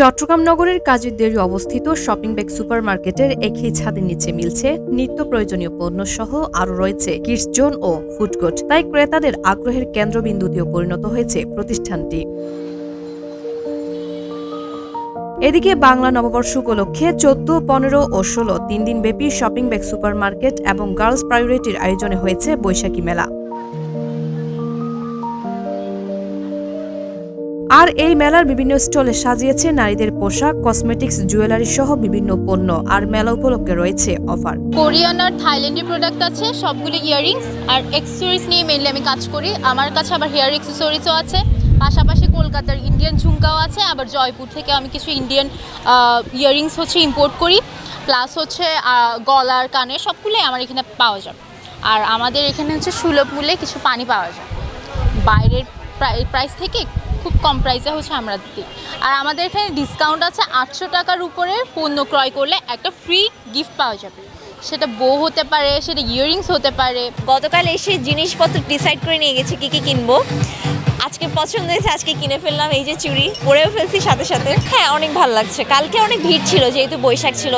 চট্টগ্রাম নগরের কাজীদেরি অবস্থিত shopping bag super মার্কেটের একই ছাদের নিচে মিলছে নিত্য প্রয়োজনীয় পণ্য সহ আরও রয়েছে কিডস জোন ও ফুডকোর্ট। তাই ক্রেতাদের আগ্রহের কেন্দ্রবিন্দুতেও পরিণত হয়েছে প্রতিষ্ঠানটি। এদিকে বাংলা নববর্ষ উপলক্ষে চোদ্দ, পনেরো ও ষোলো তিন দিন ব্যাপী শপিং ব্যাগ সুপার মার্কেট এবং গার্লস প্রায়োরিটির আয়োজনে হয়েছে বৈশাখী মেলা। আর এই মেলার বিভিন্ন স্টলে সাজিয়েছে নারীদের পোশাক, কসমেটিক্স, জুয়েলারি সহ বিভিন্ন পণ্য। আর মেলা উপলক্ষে রয়েছে অফার। কোরিয়ান আর থাইল্যান্ডের প্রোডাক্ট আছে, সবগুলো ইয়াররিংস আর অ্যাক্সেসরিজ নিয়ে মেনলি আমি কাজ করি। আমার কাছে আবার হেয়ার অ্যাক্সেসরিজও আছে, পাশাপাশি কলকাতার ইন্ডিয়ান ঝুমকাও আছে, আবার জয়পুর থেকে আমি কিছু ইন্ডিয়ান ইয়াররিংস হচ্ছে ইম্পোর্ট করি। প্লাস হচ্ছে গলার কানে সবগুলোই আমার এখানে পাওয়া যায়। আর আমাদের এখানে হচ্ছে সুলভ মূল্যে কিছু পানি পাওয়া যায়। বাইরের প্রাইস থেকে খুব কম প্রাইসে হচ্ছে আমরা দিই। আর আমাদের এখানে ডিসকাউন্ট আছে আটশো টাকার উপরে পণ্য ক্রয় করলে একটা ফ্রি গিফট পাওয়া যাবে। সেটা বউ হতে পারে, সেটা ইয়াররিংস হতে পারে। গতকাল এসে জিনিসপত্র ডিসাইড করে নিয়ে গেছি, কী কী কিনবো। আজকে পছন্দ হয়েছে, আজকে কিনে ফেললাম, এই যে চুড়ি, পরেও ফেলছি সাথে সাথে। হ্যাঁ অনেক ভালো লাগছে। কালকে অনেক ভিড় ছিল, যেহেতু বৈশাখ ছিল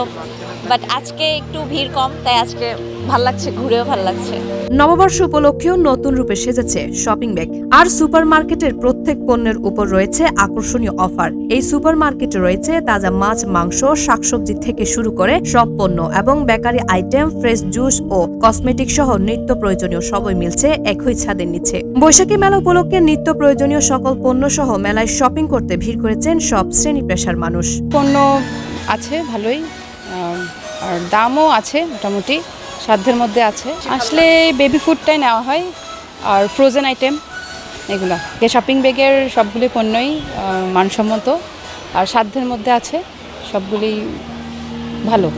বাট আজকে একটু ভিড় কম, তাই আজকে ভালো লাগছে ঘুরেও ভালো লাগছে নববর্ষ উপলক্ষেও নতুন রূপে সেজেছে শপিং ব্যাগ। আর সুপার সুপারমার্কেটের প্রত্যেক পণ্যের উপর রয়েছে আকর্ষণীয় অফার। এই সুপারমার্কেটে রয়েছে তাজা মাছ মাংস শাকসবজি থেকে শুরু করে সব পণ্য এবং বেকারি আইটেম ফ্রেশ জুস ও কসমেটিক সহ নিত্য প্রয়োজনীয় সবই মিলছে একই ছাদের নিচে। বৈশাখী মেলা উপলক্ষে নিত্য প্রয়োজনীয় সকল পণ্য সহ মেলায় শপিং করতে ভিড় করেছেন সব শ্রেণি পেশার মানুষ। পণ্য আছে ভালোই। আর দামও আছে মোটামুটি। সাধ্যের মধ্যে আছে। আসলে বেবি ফুডটাই নেওয়া হয় আর ফ্রোজেন আইটেম এগুলা। শপিং ব্যাগের সবগুলি পণ্যই মানসম্মত। আর সাধ্যের মধ্যে আছে সবগুলি ভালো।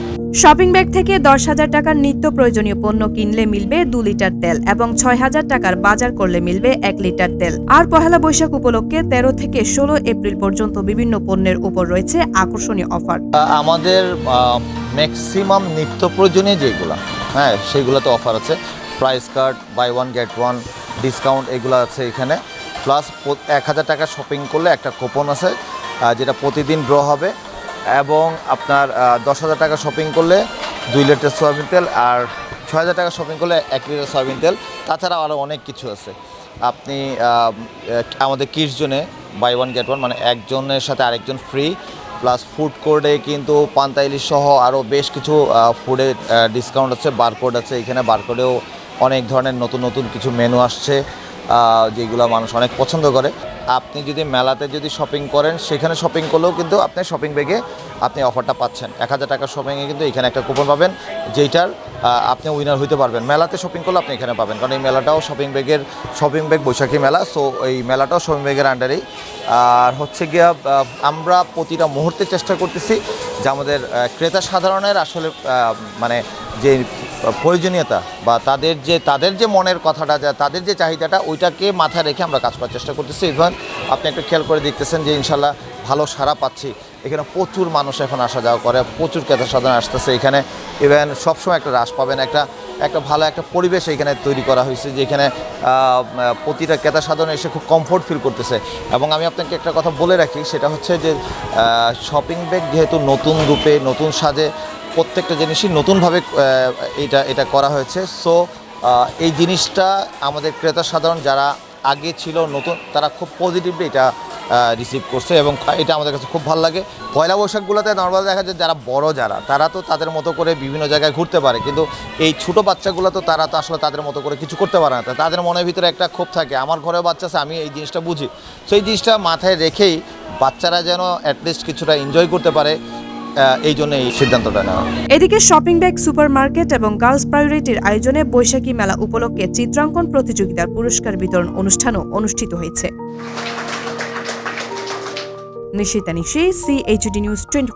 শপিং ব্যাগ থেকে দশ হাজার টাকার নিত্য প্রয়োজনীয় পণ্য কিনলে মিলবে দু লিটার তেল এবং ছয় হাজার টাকার বাজার করলে মিলবে এক লিটার তেল। আর পহেলা বৈশাখ উপলক্ষে তেরো থেকে ষোলো এপ্রিল পর্যন্ত বিভিন্ন পণ্যের উপর রয়েছে আকর্ষণীয় অফার। আমাদের ম্যাক্সিমাম নিত্য প্রয়োজনীয় যেগুলো হ্যাঁ সেগুলোতে অফার আছে। Price card buy one get one discount এগুলো আছে এখানে। প্লাস এক হাজার টাকা শপিং করলে একটা কুপন আছে যেটা প্রতিদিন ড্র হবে। এবং আপনার দশ হাজার টাকা শপিং করলে দুই লিটার সয়াবিন তেল আর ছয় হাজার টাকা শপিং করলে এক লিটার সয়াবিন তেল। তাছাড়া আরও অনেক কিছু আছে। আপনি আমাদের জোনে বাই ওয়ান গেট ওয়ান মানে একজনের সাথে আরেকজন ফ্রি প্লাস ফুড কোর্টে কিন্তু পান্তা ইলিশ সহ আরও বেশ কিছু ফুডে ডিসকাউন্ট আছে বারকোড আছে। এখানে বারকোডেও অনেক ধরনের নতুন নতুন কিছু মেনু আসছে যেগুলো মানুষ অনেক পছন্দ করে। আপনি যদি মেলাতে যদি শপিং করেন, সেখানে শপিং করলেও কিন্তু আপনি শপিং ব্যাগে আপনি অফারটা পাচ্ছেন। এক হাজার টাকার শপিংয়ে কিন্তু এখানে একটা কুপন পাবেন, যেইটার আপনি উইনার হইতে পারবেন। মেলাতে শপিং করলে আপনি এখানে পাবেন, কারণ এই মেলাটাও শপিং ব্যাগের শপিং ব্যাগ বৈশাখী মেলা সো এই মেলাটাও শপিং ব্যাগের আন্ডারেই আর হচ্ছে গিয়া আমরা প্রতিটা মুহূর্তে চেষ্টা করতেছি যে আমাদের ক্রেতা সাধারণের আসলে মানে যে প্রয়োজনীয়তা বা তাদের যে তাদের যে মনের কথাটা যা তাদের যে চাহিদাটা ওইটাকে মাথায় রেখে আমরা কাজ করার চেষ্টা করতেছি। ইভেন আপনি একটু খেয়াল করে দেখতেছেন যে ইনশাল্লাহ ভালো সারা পাচ্ছি। এখানে প্রচুর মানুষ এখন আসা যাওয়া করে প্রচুর ক্রেতা সাধারণ আসতেছে এখানে। ইভেন সবসময় একটা হ্রাস পাবেন। একটা একটা ভালো একটা পরিবেশ এখানে তৈরি করা হয়েছে আহ, আহ, প্রতিটা ক্রেতা সাধারণ এসে খুব কমফোর্ট ফিল করতেছে। এবং আমি আপনাকে একটা কথা বলে রাখি সেটা হচ্ছে যে শপিং ব্যাগ যেহেতু নতুন রূপে নতুন সাজে প্রত্যেকটা জিনিসই নতুনভাবে এটা এটা করা হয়েছে। সো এই জিনিসটা আমাদের ক্রেতা সাধারণ যারা আগে ছিল নতুন, তারা খুব পজিটিভলি এটা রিসিভ করছে এবং এটা আমাদের কাছে খুব ভালো লাগে। পয়লা বৈশাখগুলোতে নর্মাল দেখা যায় যারা বড় যারা, তারা তো তাদের মতো করে বিভিন্ন জায়গায় ঘুরতে পারে। কিন্তু এই ছোটো বাচ্চাগুলো তো তারা তো আসলে তাদের মতো করে কিছু করতে পারে না। তাদের মনের ভিতরে একটা ক্ষোভ থাকে, আমার ঘরেও বাচ্চা আছে, আমি এই জিনিসটা বুঝি। এই জিনিসটা মাথায় রেখেই বাচ্চারা যেন অ্যাটলিস্ট কিছুটা এনজয় করতে পারে। এই জন্য এই সিদ্ধান্তটা নেওয়া। এদিকে শপিং ব্যাগ, সুপারমার্কেট এবং গার্লস প্রায়োরিটির আয়োজনে বৈশাখী মেলা উপলক্ষে চিত্রাঙ্কন প্রতিযোগিতার পুরস্কার বিতরণ অনুষ্ঠানও অনুষ্ঠিত হয়েছে। Nishita Nishi CHD news twenty